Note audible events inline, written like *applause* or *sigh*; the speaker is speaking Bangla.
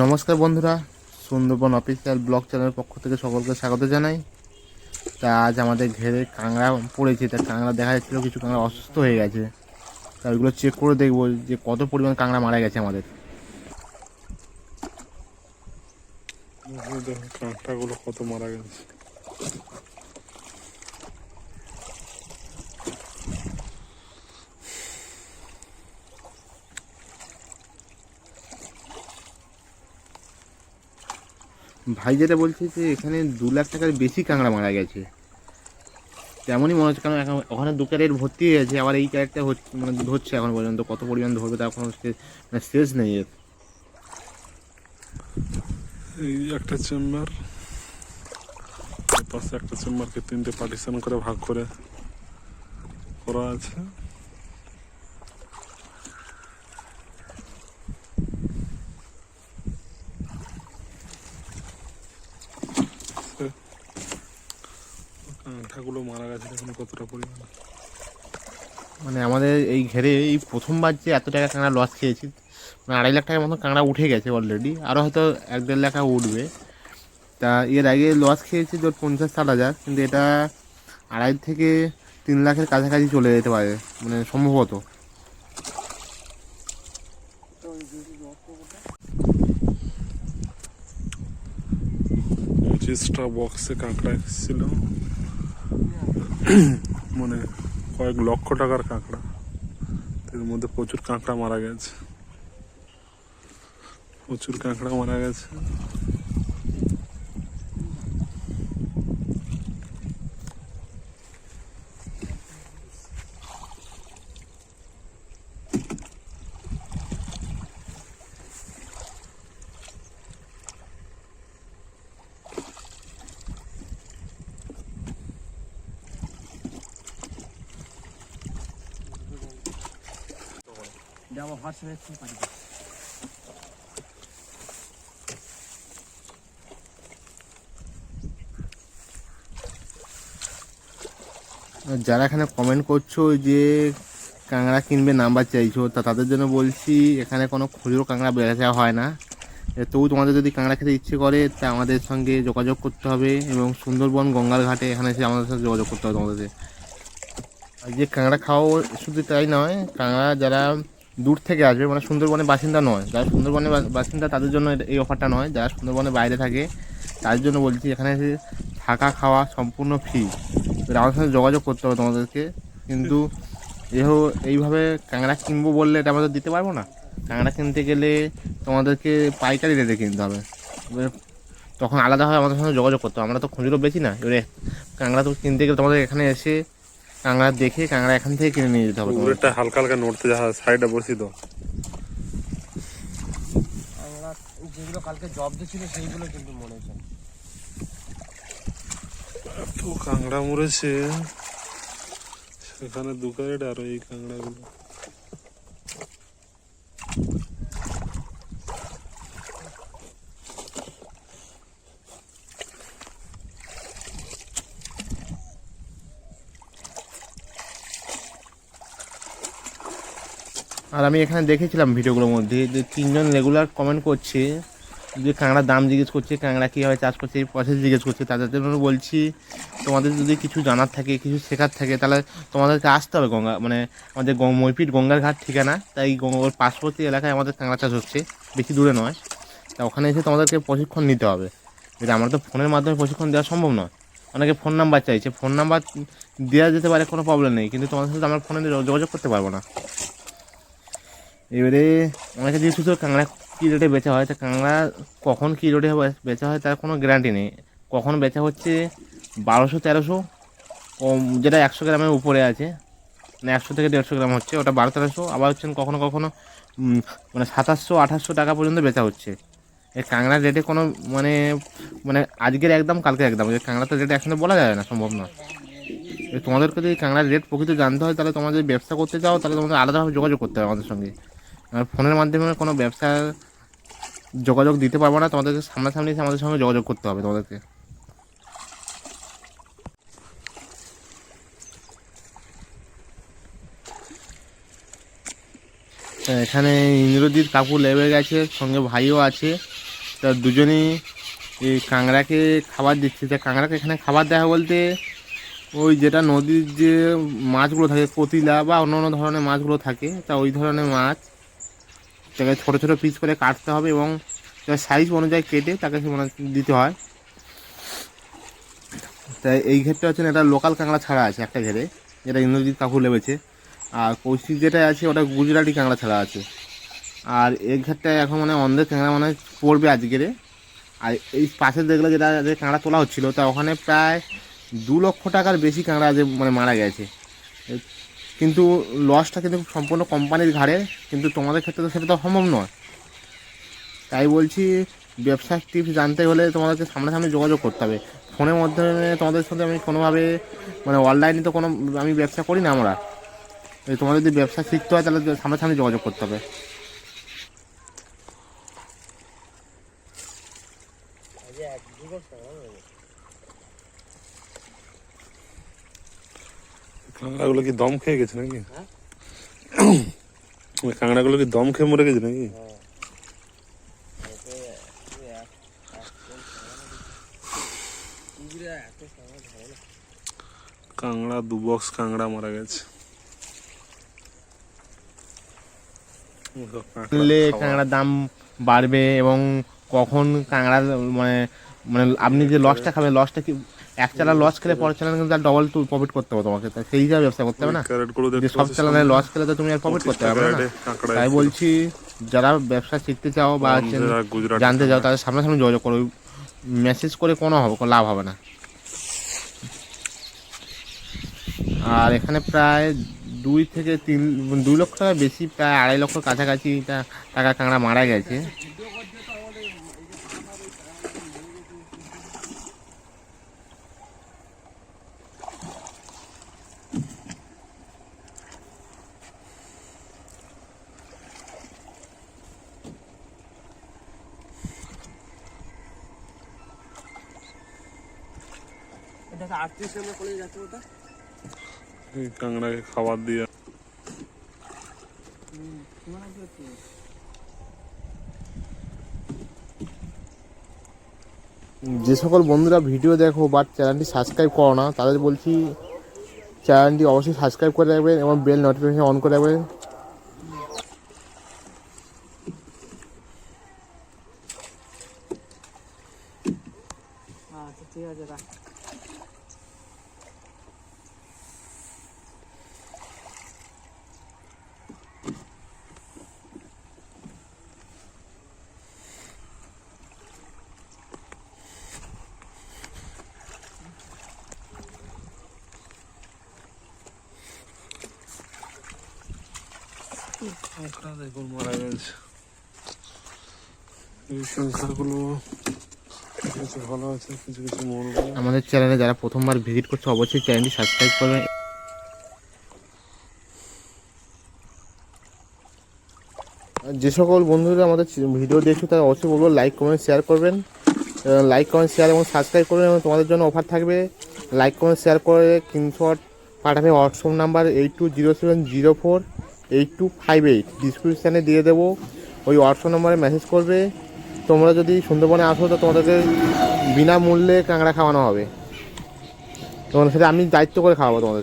নমস্কার বন্ধুরা, সুন্দরবন অফিসিয়াল ব্লগ চ্যানেলের পক্ষ থেকে সকলকে স্বাগত জানাই। তা আজ আমাদের ঘেরে কাঁকড়া পড়েছে, তা কাঁকড়া দেখা যাচ্ছিল কিছু কাঁকড়া অসুস্থ হয়ে গেছে। তা ওইগুলো চেক করে দেখব যে কত পরিমাণ কাঁকড়া মারা গেছে আমাদের। কাঁকড়াগুলো কত মারা গেছে। ভাই যেটা বলছে যে এখানে দু লাখ টাকার বেশি কাঁকড়া মারা গেছে। তেমনই মনে হচ্ছে, কারণ এখন ওখানে দু ক্যারেট ভর্তি হয়ে গেছে, আবার এই ক্যারেটটা হচ্ছে মানে ধরছে এখন পর্যন্ত, কত পরিমাণ ধরবে তার এখন মানে শেষ নেই এর। এই একটা চেম্বার পাশে একটা চেম্বারকে তিনটে পার্টিশন করে ভাগ করে করা আছে। কাঁকড়াগুলো মারা গেছে দেখুন কতটা পরিমাণ? মানে আমাদের এই ঘেরে এই প্রথমবার যে এত টাকা কাঁকড়া লস খেয়েছি মানে আড়াই লাখ টাকার মতো কাঁকড়া উঠে গেছে অলরেডি আরও হয়তো এক দেড় লাখ টাকা উঠবে। তা এর আগে লস খেয়েছি তোর পঞ্চাশ ষাট হাজার কিন্তু এটা আড়াই থেকে তিন লাখের কাছাকাছি চলে যেতে পারে মানে সম্ভবত। পঁচিশটা বক্সে কাঁকড়া এসেছিল। *clears throat* মানে কয়েক লক্ষ টাকার কাঁকড়া। এর মধ্যে প্রচুর কাঁকড়া মারা গেছে। প্রচুর কাঁকড়া মারা গেছে। যারা এখানে কমেন্ট করছ যে কাঁকড়া কিনবে, নাম্বার চাইছো, তা তাদের জন্য বলছি, এখানে কোনো খুচরো কাঁকড়া বেচা হয় না। তবু তোমাদের যদি কাঁকড়া খেতে ইচ্ছে করে, তা আমাদের সঙ্গে যোগাযোগ করতে হবে এবং সুন্দরবন গঙ্গার ঘাটে এখানে এসে আমাদের সাথে যোগাযোগ করতে হবে তোমাদের। যে কাঁকড়া খাওয়া শুধু তাই নয়, কাঁকড়া যারা দূর থেকে আসবে। মানে সুন্দরবনের বাসিন্দা নয়। যারা সুন্দরবনের বাসিন্দা, তাদের জন্য এই অফারটা নয়। যারা সুন্দরবনের বাইরে থাকে, তাদের জন্য বলছি, এখানে এসে থাকা, খাওয়া সম্পূর্ণ ফ্রি আমার সাথে যোগাযোগ করতে হবে তোমাদেরকে। কিন্তু এও এইভাবে কাঁকড়া কিনবো বললে এটা আমাদের দিতে পারব না? কাঁকড়া কিনতে গেলে তোমাদেরকে পাইকারি রেটে কিনতে হবে। তখন আলাদাভাবে আমাদের সঙ্গে যোগাযোগ করতে হবে। আমরা তো খুচরো বেশি না। এবারে কাঁকড়া তো কিনতে গেলে তোমাদের এখানে এসে কাঁকড়া দেখে কাঁকড়া এখান থেকে কিনে নিয়ে যেতে হবে পুকুরটা হালকা হালকা নড়তে যা সাইডে বসি তো যেগুলো কালকে জব্দ ছিল সেইগুলো কিন্তু মনে হচ্ছে এত কাঁকড়া মরেছে। সেখানে দু ক্যারেট আর এই কাঁকড়াগুলো। আর আমি এখানে দেখেছিলাম ভিডিওগুলোর মধ্যে যে তিনজন রেগুলার কমেন্ট করছে, যে কাঁকড়ার দাম জিজ্ঞেস করছে, কাঁকড়া কীভাবে চাষ করছে, এই প্রসেস জিজ্ঞেস করছে তাদের জন্য বলছি, তোমাদের যদি কিছু জানার থাকে, কিছু শেখার থাকে, তাহলে তোমাদেরকে আসতে হবে গঙ্গা মানে আমাদের মইপিট গঙ্গার ঘাট ঠিকানা, তাই গঙ্গার পার্শ্ববর্তী এলাকায় আমাদের কাঁকড়া চাষ হচ্ছে, বেশি দূরে নয়। তা ওখানে এসে তোমাদেরকে প্রশিক্ষণ নিতে হবে। যেটা আমরা তো ফোনের মাধ্যমে প্রশিক্ষণ দেওয়া সম্ভব নয়। অনেকে ফোন নাম্বার চাইছে, ফোন নাম্বার দেওয়া যেতে পারে, কোনো প্রবলেম নেই, কিন্তু তোমাদের সাথে আমরা ফোনে যোগাযোগ করতে পারব না। এবারে অনেকে জিজ্ঞেস করছিল কাঁকড়া কী রেটে বেচা হয়, তা কাঁকড়া কখন কী রেটে বেচা হয় তার কোনো গ্যারান্টি নেই। কখন বেচা হচ্ছে? বারোশো, তেরোশো ও যেটা একশো গ্রামের উপরে আছে মানে একশো থেকে দেড়শো গ্রাম হচ্ছে, ওটা বারো, তেরোশো, আবার হচ্ছেন কখনো কখনো মানে সাতাশশো, আঠাশশো টাকা পর্যন্ত বেচা হচ্ছে। এই কাঁকড়ার রেটে কোনো মানে মানে আজকের একদম কালকে একদম, এই তো রেট একসঙ্গে বলা যায় না, সম্ভব না তোমাদেরকে যদি কাঁকড়ার রেট প্রকৃত জানতে হয়, তাহলে তোমাদের ব্যবসা করতে চাও, তাহলে তোমাদের আলাদাভাবে যোগাযোগ করতে হবে আমাদের সঙ্গে। ফোনের মাধ্যমে কোনো ব্যবসা যোগাযোগ দিতে পারব না, তোমাদেরকে সামনাসামনি আমাদের সঙ্গে যোগাযোগ করতে হবে তোমাদেরকে। এখানে ইন্দ্রজিৎ কাকু লেবে গেছে, সঙ্গে ভাইও আছে। তা দুজনেই এই কাঁকড়াকে খাবার দিচ্ছে। তা কাঁকড়াকে এখানে খাবার দেওয়া বলতে ওই যেটা নদীর যে মাছগুলো থাকে, কতিলা বা অন্য অন্য ধরনের মাছগুলো থাকে, তা ওই ধরনের মাছ তাকে ছোটো ছোটো পিস করে কাটতে হবে এবং তার সাইজ অনুযায়ী কেটে তাকে সে দিতে হয়। তাই এই ক্ষেত্রে হচ্ছে এটা লোকাল কাঁকড়া ছাড়া আছে একটা ঘেরে, যেটা ইন্দ্রজিৎ কাকু লেবেছে। আর কৌশিক যেটা আছে, ওটা গুজরাটি কাঁকড়া ছাড়া আছে। আর এই ক্ষেত্রে এখন মানে অন্ধের কাঁকড়া মানে পড়বে আজকেরে আর এই পাশে দেখলে যেটা যে কাঁকড়া তোলা হচ্ছিল, তা ওখানে প্রায় দু লক্ষ টাকার বেশি কাঁকড়া যে মানে মারা গেছে। কিন্তু লসটা কিন্তু সম্পূর্ণ কোম্পানির ঘাড়ে, কিন্তু তোমাদের ক্ষেত্রে তো সেটা তো সম্ভব নয়। তাই বলছি, ব্যবসার টিপস জানতে হলে তোমাদেরকে সামনাসামনি যোগাযোগ করতে হবে। ফোনের মাধ্যমে তোমাদের সাথে আমি কোনোভাবে মানে অনলাইনে তো কোনো, আমি ব্যবসা করি না আমরা। তোমাদের যদি ব্যবসা শিখতে হয় তাহলে সামনাসামনি যোগাযোগ করতে হবে আজকে এক দুটো টাকা নেবে। কাঁকড়াগুলো কি দম খেয়ে গেছে নাকি? ওই কাঁকড়াগুলো কি দম খেয়ে মরে গেছে নাকি। কাঁকড়া, দু বক্স কাঁকড়া মারা গেছে কাঁকড়ার দাম বাড়বে এবং কখন কাঁকড়া মানে মানে আপনি যে লসটা খাবেন লসটা কি এক চালা লস খেলে পরের চালানে কিন্তু ডবল টু প্রফিট করতে হবে তোমাকে। তাই সেই হিসাবে ব্যবসা করতে হবে না? যে সব চালানে লস খেলে তো তুমি আর প্রফিট করতে পারবে না। তাই বলছি যারা ব্যবসা শিখতে চাও বা গুজরাটি জানতে চাও তাদের সামনাসামনি যোগাযোগ করো। মেসেজ করে কোনো হবে লাভ হবে না। আর এখানে প্রায় দুই থেকে তিন দুই লক্ষ টাকা বেশি প্রায় আড়াই লক্ষ কাছাকাছি টাকা কাঁকড়া মারা গেছে এটা আটত্রিশ নম্বর কলেজ যাচ্ছে ওটা। এই কাঁকড়াকে খাবার দিয়ে। যে সকল বন্ধুরা ভিডিও দেখো বাট চ্যানেলটি সাবস্ক্রাইব করো না তাদের বলছি চ্যানেলটি অবশ্যই সাবস্ক্রাইব করে রাখবেন এবং বেল নোটিফিকেশন অন করে রাখবেন। আচ্ছা ঠিক আছে রাখ। আমাদের চ্যানেলে যারা প্রথমবার ভিজিট করছে, অবশ্যই চ্যানেলটি সাবস্ক্রাইব করবেন যে সকল বন্ধুরা আমাদের ভিডিও দেখছ, তারা অবশ্যই বলব লাইক কমেন্ট শেয়ার করবেন। লাইক কমেন্ট শেয়ার এবং সাবস্ক্রাইব করবেন এবং তোমাদের জন্য অফার থাকবে। লাইক কমেন্ট শেয়ার করে স্ক্রিনশট পাঠাবে WhatsApp number eight two zero seven zero four eight two five eight ডিসক্রিপশানে দিয়ে দেবো। ওই হোয়াটসঅ্যাপ নম্বরে মেসেজ করবে। তোমরা যদি সুন্দরবনে আসো, তো তোমাদেরকে বিনামূল্যে কাঁকড়া খাওয়ানো হবে। তোমাদের সাথে আমি দায়িত্ব করে খাওয়াবো তোমাদের।